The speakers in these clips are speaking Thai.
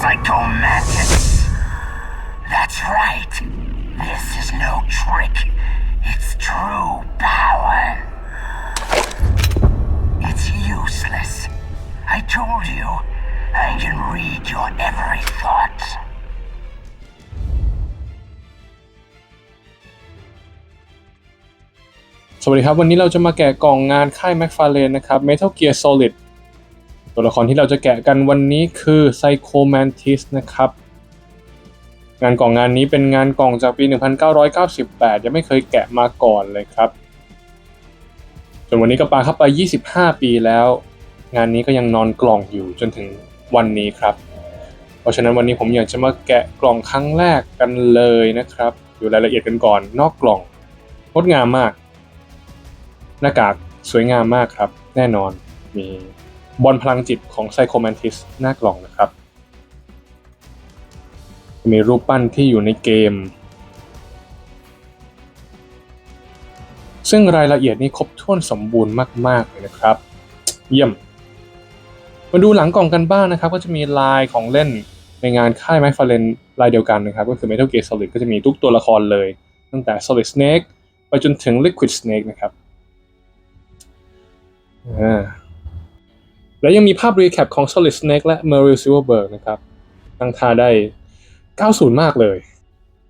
Psychomantis. That's right. This is no trick. It's true power. It's useless. I told you. I can read your every thought. สวัสดีครับ วันนี้เราจะมาแกะกล่องงานค่าย m c f a r l a n e นะครับ Metal Gear Solid ตัวละครที่เราจะแกะกันวันนี้คือ Psycho Mantis นะครับ งานกล่องงานนี้เป็นงานกล่องจากปี 1998 ยังไม่เคยแกะมาก่อนเลยครับจนวันนี้ก็ปาเข้าไป 25 ปีแล้ว งานนี้ก็ยังนอนกล่องอยู่จนถึงวันนี้ครับ เพราะฉะนั้นวันนี้ผมอยากจะมาแกะกล่องครั้งแรกกันเลยนะครับดูรายละเอียดกันก่อน นอกกล่องงดงามมาก หน้ากากสวยงามมากครับ แน่นอนมี บอลพลังจิตของไซโคแมนติสหน้ากล่องนะครับ มีรูปปั้นที่อยู่ในเกม ซึ่งรายละเอียดนี้ครบถ้วนสมบูรณ์มาก ๆ เลยนะครับ เยี่ยม มาดูหลังกล่องกันบ้างนะครับ ก็จะมีลายของเล่นในงานค่ายไมฟาเลนลายเดียวกันนะครับ ก็คือ Metal Gear Solid ก็จะมีทุกตัวละครเลย ตั้งแต่ Solid Snake ไปจนถึง Liquid Snake นะครับอ่า และยังมีภาพรีแคปของ Solid Snake และ Meryl Silverberg นะครับตั้งท่าได้ 90 มากเลย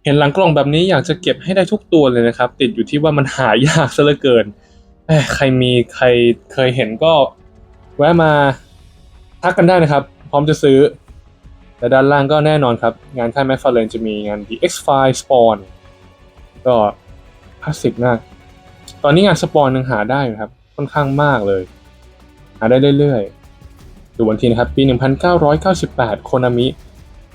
เห็นหลังกล่องแบบนี้อยากจะเก็บให้ได้ทุกตัวเลยนะครับ ติดอยู่ที่ว่ามันหายากซะเหลือเกินใครมีใครเคยเห็นก็แวะมาทักกันได้นะครับ พร้อมจะซื้อ และด้านล่างก็แน่นอนครับ งานค่ายแมฟฟาเลนจะมีงาน The X-File Spawn ก็คลาสสิกมาก ตอนนี้งานสปอนยังหาได้ครับ ค่อนข้างมากเลย หาได้เรื่อยๆ ดูวันที่นะครับปี 1998 โคนามิ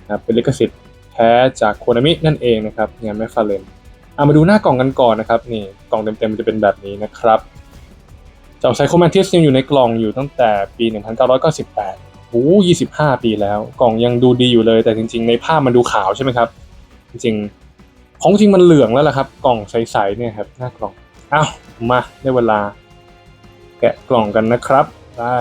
นะครับเป็นลิขสิทธิ์แท้จากโคนามินั่นเองนะครับงานแมฟฟาเลนเอามาดูหน้ากล่องกันก่อนนะครับนี่กล่องเต็มๆมันจะเป็นแบบนี้นะครับเจ้าไซโคแมนทิสยังอยู่ในกล่องอยู่ตั้งแต่ปี 1998โอ้25 ปีแล้ว กล่องยังดูดีอยู่เลย แต่จริง ๆ ในภาพมันดูขาวใช่ไหมครับ จริงๆ ของจริงมันเหลืองแล้วล่ะครับ กล่องใสๆเนี่ยครับหน้ากล่องอ้าวมาได้เวลา แกะกล่องกันนะครับได้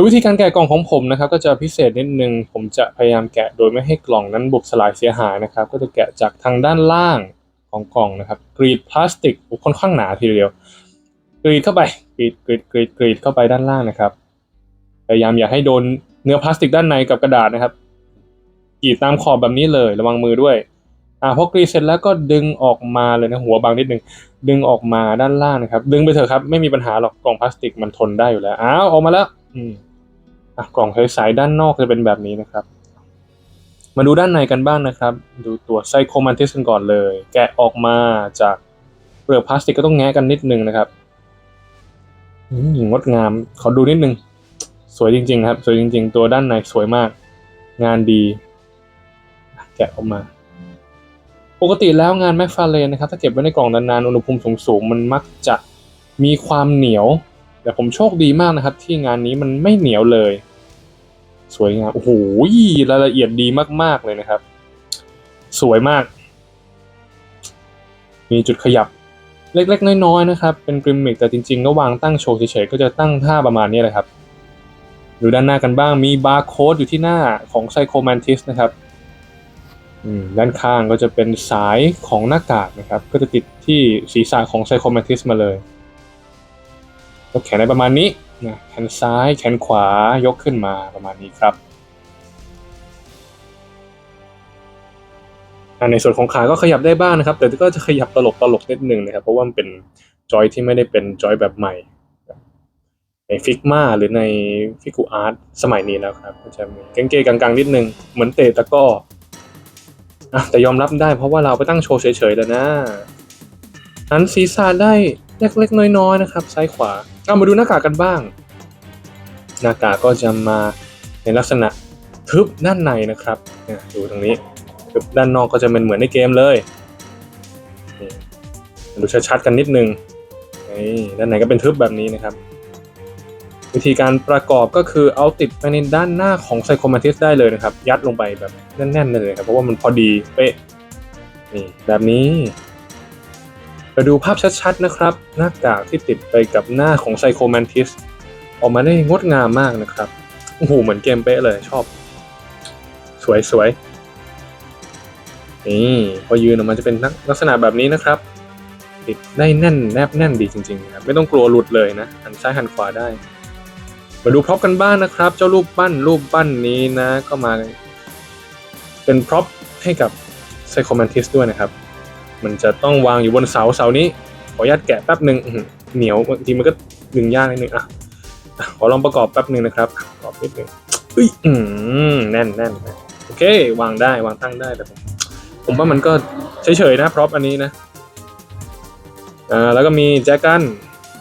ยวิธีการแกะกล่องของผมนะครับก็จะพิเศษนิดนึง ผมจะพยายามแกะโดยไม่ให้กล่องนั้นบุบสลายเสียหายนะครับ ก็จะแกะจากทางด้านล่างของกล่องนะครับ กรีดพลาสติกค่อนข้างหนาทีเดียว กรีดเข้าไป กรีดกรีดกรีดกรีดเข้าไปด้านล่างนะครับ พยายามอย่าให้โดนเนื้อพลาสติกด้านในกับกระดาษนะครับ กรีดตามขอบแบบนี้เลยระวังมือด้วย อ่าพอกรีดเสร็จแล้วก็ดึงออกมาเลยนะหัวบางนิดนึง ดึงออกมาด้านล่างนะครับ ดึงไปเถอะครับไม่มีปัญหาหรอกกล่องพลาสติกมันทนได้อยู่แล้ว อ้าวออกมาแล้ว อืม อะกล่องใสๆด้านนอกจะเป็นแบบนี้นะครับ มาดูด้านในกันบ้างนะครับ ดูตัวไซโคมันทิสกันก่อนเลย แกะออกมาจากเปลือกพลาสติกก็ต้องแงะกันนิดนึงนะครับงดงาม ขอดูนิดนึง สวยจริง ๆ ครับ สวยจริง ๆ ตัวด้านในสวยมาก งานดี แกะออกมา ปกติแล้วงานแมคฟาเรนนะครับ ถ้าเก็บไว้ในกล่องนานๆ อุณหภูมิสูงๆ มันมักจะมีความเหนียว แต่ผมโชคดีมากนะครับ ที่งานนี้มันไม่เหนียวเลย สวยงามโอ้โหรายละเอียดดีมาก ๆ เลยนะครับ สวยมาก มีจุดขยับเล็ก ๆ น้อยๆนะครับ เป็นกริมมิกแต่จริง ๆ ก็วางตั้งโชว์เฉยๆก็จะตั้งท่าประมาณนี้แหละครับ ดูด้านหน้ากันบ้างมีบาร์โค้ดอยู่ที่หน้าของไซโคแมนทิสนะครับอืมด้านข้างก็จะเป็นสายของหน้ากากนะครับ ก็จะติดที่ศีรษะของไซโคแมนทิสมาเลยก็แขนในประมาณนี้ นะแขนซ้ายแขนขวายกขึ้นมาประมาณนี้ครับในส่วนของขาก็ขยับได้บ้างนะครับ แต่ก็จะขยับตลกตลกนิดนึงนะครับ เพราะว่ามันเป็นจอยที่ไม่ได้เป็นจอยแบบใหม่ ในฟิกมาหรือในฟิกูอาร์ตสมัยนี้แล้วครับก็จะมีเก้งๆกังๆ นิดนึง เหมือนเตะตะก้อแต่ยอมรับได้เพราะว่าเราไปตั้งโชว์เฉยๆแล้วนะ หันศีรษะได้เล็กๆน้อยๆนะครับ ซ้ายขวาเอามาดูหน้ากากกันบ้าง หน้ากากก็จะมาในลักษณะทึบด้านในนะครับดูตรงนี้ทึบด้านนอกก็จะเป็นเหมือนในเกมเลยดูชัดๆกันนิดนึงด้านในก็เป็นทึบแบบนี้นะครับ วิธีการประกอบก็คือเอาติดไปในด้านหน้าของไซโคมาทิสได้เลยนะครับ ยัดลงไปแบบแน่นๆเลยครับเพราะว่ามันพอดีเป๊ะนี่แบบนี้ มาดูภาพชัดๆนะครับ หน้ากากที่ติดไปกับหน้าของไซโคแมนทิสออกมาได้งดงามมากนะครับโอ้โหเหมือนเกมเป๊ะเลยชอบ สวยสวยนี่พอยืนออกมาจะเป็นลักษณะแบบนี้นะครับ ติดได้แน่นแนบแน่นดีจริงๆนะครับไม่ต้องกลัวหลุดเลยนะหันซ้ายหันขวาได้ มาดูพร็อพกันบ้างนะครับ เจ้ารูปปั้นรูปปั้นนี้นะ ก็มา เป็นพร็อพให้กับไซโคแมนติสด้วยนะครับ มันจะต้องวางอยู่บนเสาเสานี้ ขออนุญาตแกะแป๊บหนึ่งเหนียวบางทีมันก็ดึงยากนิดนึงอะอะขอลองประกอบแป๊บหนึ่งนะครับประกอบนิดนึงอุ้ยอืมแน่นแน่นโอเค วางได้วางตั้งได้แต่ผมผมว่ามันก็เฉยๆนะพร็อพอันนี้นะอ่าแล้วก็มีแจกัน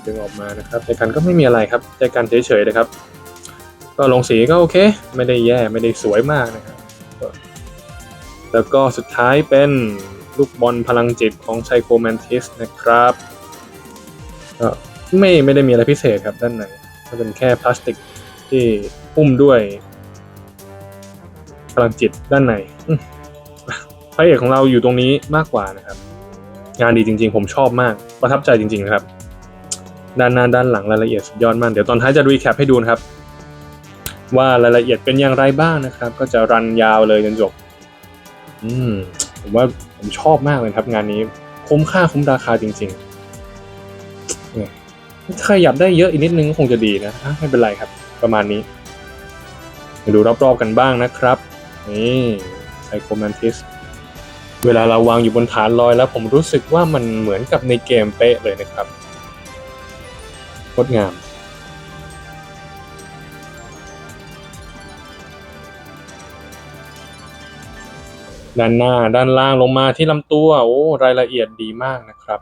ดึงออกมานะครับแจกันก็ไม่มีอะไรครับแจกันเฉยๆนะครับ ก็ลงสีก็โอเค ไม่ได้แย่ไม่ได้สวยมากนะครับแล้วก็สุดท้ายเป็น ลูกบอลพลังจิตของไซโคแมนติสนะครับก็ไม่ไม่ได้มีอะไรพิเศษครับด้านในก็เป็นแค่พลาสติกที่หุ้มด้วย พลังจิตด้านในพระเอกของเราอยู่ตรงนี้มากกว่านะครับ งานดีจริง ๆ ผมชอบมาก ประทับใจจริงๆนะครับ ด้านหน้าด้านหลังรายละเอียดสุดยอดมาก เดี๋ยวตอนท้ายจะรีแคปให้ดูนะครับ ว่ารายละเอียดเป็นอย่างไรบ้างนะครับ ก็จะรันยาวเลยจนจบ อืม ผมว่าผมชอบมากเลยครับ งานนี้คุ้มค่าคุ้มราคาจริงๆเนี่ยถ้าใครอยากได้เยอะอีกนิดนึงก็คงจะดีนะไม่เป็นไรครับ ประมาณนี้มาดูรอบๆกันบ้างนะครับ นี่ไซโคแมนติสเวลาเราวางอยู่บนฐานลอยแล้วผมรู้สึกว่ามันเหมือนกับในเกมเป๊ะเลยนะครับงดงาม ด้านหน้าด้านล่างลงมาที่ลำตัวโอ้รายละเอียดดีมากนะครับ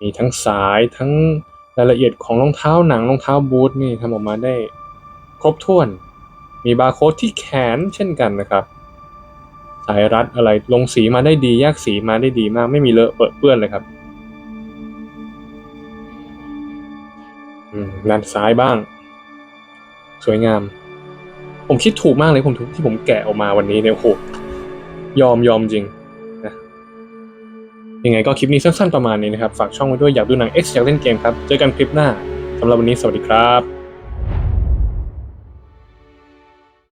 มีทั้งสายทั้งรายละเอียดของรองเท้าหนังรองเท้าบูทนี่ทำออกมาได้ครบถ้วน มีบาร์โค้ดที่แขนเช่นกันนะครับ สายรัดอะไรลงสีมาได้ดีแยกสีมาได้ดีมาก ไม่มีเลอะเปื้อนเลยครับด้านซ้ายบ้าง สวยงาม ผมคิดถูกมากเลยผมถูกที่ผมแกะออกมาวันนี้เนี่ยโอ้โห ยอมยอมจริงนะยังไงก็คลิปนี้สั้นๆประมาณนี้นะครับ ฝากช่องไว้ด้วยอยากดูหนัง X อยากเล่นเกมครับ เจอกันคลิปหน้าสำหรับวันนี้สวัสดีครับ